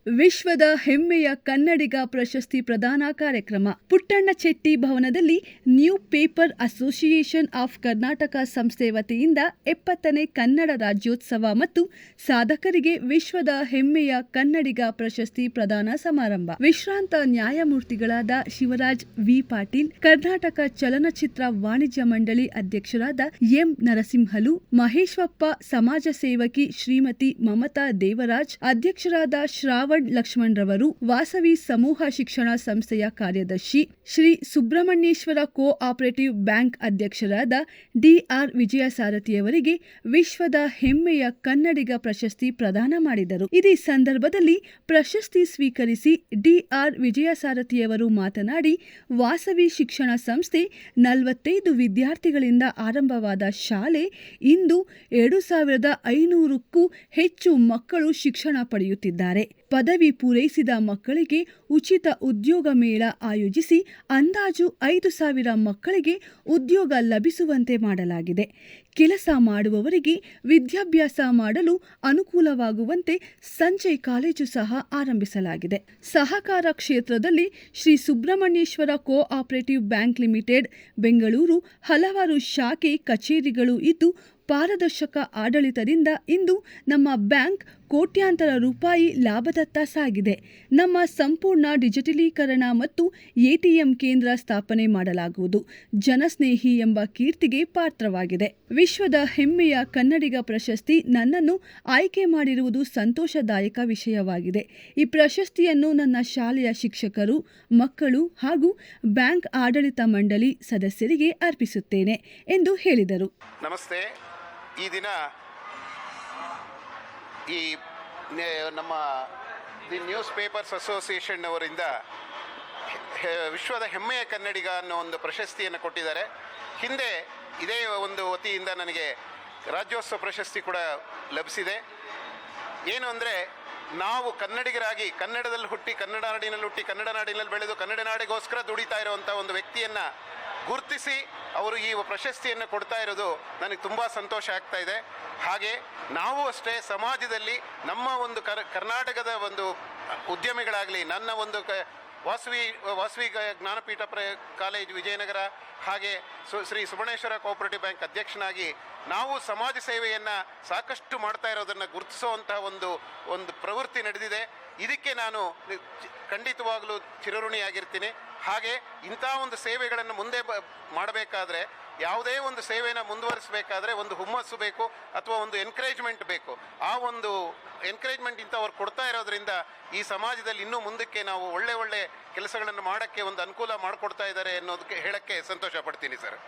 ವಿಶ್ವದ ಹೆಮ್ಮೆಯ ಕನ್ನಡಿಗ ಪ್ರಶಸ್ತಿ ಪ್ರದಾನ ಕಾರ್ಯಕ್ರಮ. ಪುಟ್ಟಣ್ಣ ಚೆಟ್ಟಿ ಭವನದಲ್ಲಿ newspaper association of Karnataka ಸಂಸ್ಥೆ ವತಿಯಿಂದ ಎಪ್ಪತ್ತನೇ ಕನ್ನಡ ರಾಜ್ಯೋತ್ಸವ ಮತ್ತು ಸಾಧಕರಿಗೆ ವಿಶ್ವದ ಹೆಮ್ಮೆಯ ಕನ್ನಡಿಗ ಪ್ರಶಸ್ತಿ ಪ್ರದಾನ ಸಮಾರಂಭ. ವಿಶ್ರಾಂತ ನ್ಯಾಯಮೂರ್ತಿಗಳಾದ ಶಿವರಾಜ್ ವಿ. ಪಾಟೀಲ್, ಕರ್ನಾಟಕ ಚಲನಚಿತ್ರ ವಾಣಿಜ್ಯ ಮಂಡಳಿ ಅಧ್ಯಕ್ಷರಾದ ಎಂ. ನರಸಿಂಹಲು, ಮಹೇಶ್ವಪ್ಪ ಸಮಾಜ ಸೇವಕಿ ಶ್ರೀಮತಿ ಮಮತಾ ದೇವರಾಜ್, ಅಧ್ಯಕ್ಷರಾದ ಶ್ರಾವಣ್ ಲಕ್ಷ್ಮಣ್ ರವರು ವಾಸವಿ ಸಮೂಹ ಶಿಕ್ಷಣ ಸಂಸ್ಥೆಯ ಕಾರ್ಯದರ್ಶಿ Shri Subrahmanyeshwara cooperative bank ಅಧ್ಯಕ್ಷರಾದ ಡಿಆರ್ ವಿಜಯಸಾರಥಿಯವರಿಗೆ ವಿಶ್ವದ ಹೆಮ್ಮೆಯ ಕನ್ನಡಿಗ ಪ್ರಶಸ್ತಿ ಪ್ರದಾನ ಮಾಡಿದರು. ಇದೇ ಸಂದರ್ಭದಲ್ಲಿ ಪ್ರಶಸ್ತಿ ಸ್ವೀಕರಿಸಿ ಡಿಆರ್ ವಿಜಯಸಾರಥಿಯವರು ಮಾತನಾಡಿ, ವಾಸವಿ ಶಿಕ್ಷಣ ಸಂಸ್ಥೆ ನಲವತ್ತೈದು ವಿದ್ಯಾರ್ಥಿಗಳಿಂದ ಆರಂಭವಾದ ಶಾಲೆ ಇಂದು ಎರಡು ಸಾವಿರದ ಐನೂರಕ್ಕೂ ಹೆಚ್ಚು ಮಕ್ಕಳು ಶಿಕ್ಷಣ ಪಡೆಯುತ್ತಿದ್ದಾರೆ. ಪದವಿ ಪೂರೈಸಿದ ಮಕ್ಕಳಿಗೆ ಉಚಿತ ಉದ್ಯೋಗ ಮೇಳ ಆಯೋಜಿಸಿ ಅಂದಾಜು ಐದು ಸಾವಿರ ಮಕ್ಕಳಿಗೆ ಉದ್ಯೋಗ ಲಭಿಸುವಂತೆ ಮಾಡಲಾಗಿದೆ. ಕೆಲಸ ಮಾಡುವವರಿಗೆ ವಿದ್ಯಾಭ್ಯಾಸ ಮಾಡಲು ಅನುಕೂಲವಾಗುವಂತೆ ಸಂಜಯ್ ಕಾಲೇಜು ಸಹ ಆರಂಭಿಸಲಾಗಿದೆ. ಸಹಕಾರ ಕ್ಷೇತ್ರದಲ್ಲಿ Shri Subrahmanyeshwara cooperative bank limited, Bengaluru ಹಲವಾರು ಶಾಖೆ ಕಚೇರಿಗಳು ಇದ್ದು ಪಾರದರ್ಶಕ ಆಡಳಿತದಿಂದ ಇಂದು ನಮ್ಮ ಬ್ಯಾಂಕ್ ಕೋಟ್ಯಾಂತರ ರೂಪಾಯಿ ಲಾಭದತ್ತ ಸಾಗಿದೆ. ನಮ್ಮ ಸಂಪೂರ್ಣ ಡಿಜಿಟಲೀಕರಣ ಮತ್ತು ಎಟಿಎಂ ಕೇಂದ್ರ ಸ್ಥಾಪನೆ ಮಾಡಲಾಗುವುದು. ಜನಸ್ನೇಹಿ ಎಂಬ ಕೀರ್ತಿಗೆ ಪಾತ್ರವಾಗಿದೆ. ವಿಶ್ವದ ಹೆಮ್ಮೆಯ ಕನ್ನಡಿಗ ಪ್ರಶಸ್ತಿ ನನ್ನನ್ನು ಆಯ್ಕೆ ಮಾಡಿರುವುದು ಸಂತೋಷದಾಯಕ ವಿಷಯವಾಗಿದೆ. ಈ ಪ್ರಶಸ್ತಿಯನ್ನು ನನ್ನ ಶಾಲೆಯ ಶಿಕ್ಷಕರು, ಮಕ್ಕಳು ಹಾಗೂ ಬ್ಯಾಂಕ್ ಆಡಳಿತ ಮಂಡಳಿ ಸದಸ್ಯರಿಗೆ ಅರ್ಪಿಸುತ್ತೇನೆ ಎಂದು ಹೇಳಿದರು. ನಮಸ್ತೆ. ಈ ದಿನ ಈ ನಮ್ಮ ದಿ ನ್ಯೂಸ್ ಪೇಪರ್ಸ್ ಅಸೋಸಿಯೇಷನ್ ಅವರಿಂದ ವಿಶ್ವದ ಹೆಮ್ಮೆಯ ಕನ್ನಡಿಗ ಅನ್ನೋ ಒಂದು ಪ್ರಶಸ್ತಿಯನ್ನು ಕೊಟ್ಟಿದ್ದಾರೆ. ಹಿಂದೆ ಇದೇ ಒಂದು ವತಿಯಿಂದ ನನಗೆ ರಾಜ್ಯೋತ್ಸವ ಪ್ರಶಸ್ತಿ ಕೂಡ ಲಭಿಸಿದೆ. ಏನು ಅಂದರೆ, ನಾವು ಕನ್ನಡಿಗರಾಗಿ ಕನ್ನಡದಲ್ಲಿ ಹುಟ್ಟಿ, ಕನ್ನಡ ನಾಡಿನಲ್ಲಿ ಹುಟ್ಟಿ, ಕನ್ನಡ ನಾಡಿನಲ್ಲಿ ಬೆಳೆದು, ಕನ್ನಡ ನಾಡಿಗೋಸ್ಕರ ದುಡಿತಾ ಇರುವಂಥ ಒಂದು ವ್ಯಕ್ತಿಯನ್ನು ಗುರುತಿಸಿ ಅವರು ಈ ಪ್ರಶಸ್ತಿಯನ್ನು ಕೊಡ್ತಾ ಇರೋದು ನನಗೆ ತುಂಬ ಸಂತೋಷ ಆಗ್ತಾ ಇದೆ. ಹಾಗೆ ನಾವು ಅಷ್ಟೇ ಸಮಾಜದಲ್ಲಿ ನಮ್ಮ ಒಂದು ಕರ್, ಕರ್ನಾಟಕದ ಒಂದು ಉದ್ಯಮಿಗಳಾಗಲಿ, ನನ್ನ ಒಂದು ಕ, ವಾಸವಿ ವಾಸವಿ ಜ್ಞಾನಪೀಠ ಪ್ರ, ಕಾಲೇಜ್ ವಿಜಯನಗರ, ಹಾಗೆ ಸು, ಶ್ರೀ ಸುಬಣೇಶ್ವರ ಕೋಆಪರೇಟಿವ್ ಬ್ಯಾಂಕ್ ಅಧ್ಯಕ್ಷನಾಗಿ ನಾವು ಸಮಾಜ ಸೇವೆಯನ್ನು ಸಾಕಷ್ಟು ಮಾಡ್ತಾ ಇರೋದನ್ನು ಗುರುತಿಸುವಂತಹ ಒಂದು ಒಂದು ಪ್ರವೃತ್ತಿ ನಡೆದಿದೆ. ಇದಕ್ಕೆ ನಾನು ಖಂಡಿತವಾಗಲೂ ಚಿರಋಣಿಯಾಗಿರ್ತೀನಿ. ಹಾಗೆ ಇಂಥ ಒಂದು ಸೇವೆಗಳನ್ನು ಮುಂದೆ ಮಾಡಬೇಕಾದ್ರೆ ಯಾವುದೇ ಒಂದು ಸೇವೆನ ಮುಂದುವರಿಸಬೇಕಾದ್ರೆ ಒಂದು ಹುಮ್ಮಸ್ಸು ಬೇಕು ಅಥವಾ ಒಂದು ಎನ್ಕರೇಜ್ಮೆಂಟ್ ಬೇಕು. ಆ ಒಂದು ಎನ್ಕರೇಜ್ಮೆಂಟ್ ಇಂಥವ್ರು ಕೊಡ್ತಾ ಇರೋದ್ರಿಂದ ಈ ಸಮಾಜದಲ್ಲಿ ಇನ್ನೂ ಮುಂದಕ್ಕೆ ನಾವು ಒಳ್ಳೆ ಒಳ್ಳೆ ಕೆಲಸಗಳನ್ನು ಮಾಡೋಕ್ಕೆ ಒಂದು ಅನುಕೂಲ ಮಾಡಿಕೊಡ್ತಾ ಇದ್ದಾರೆ ಅನ್ನೋದಕ್ಕೆ ಹೇಳೋಕ್ಕೆ ಸಂತೋಷ ಪಡ್ತೀನಿ ಸರ್.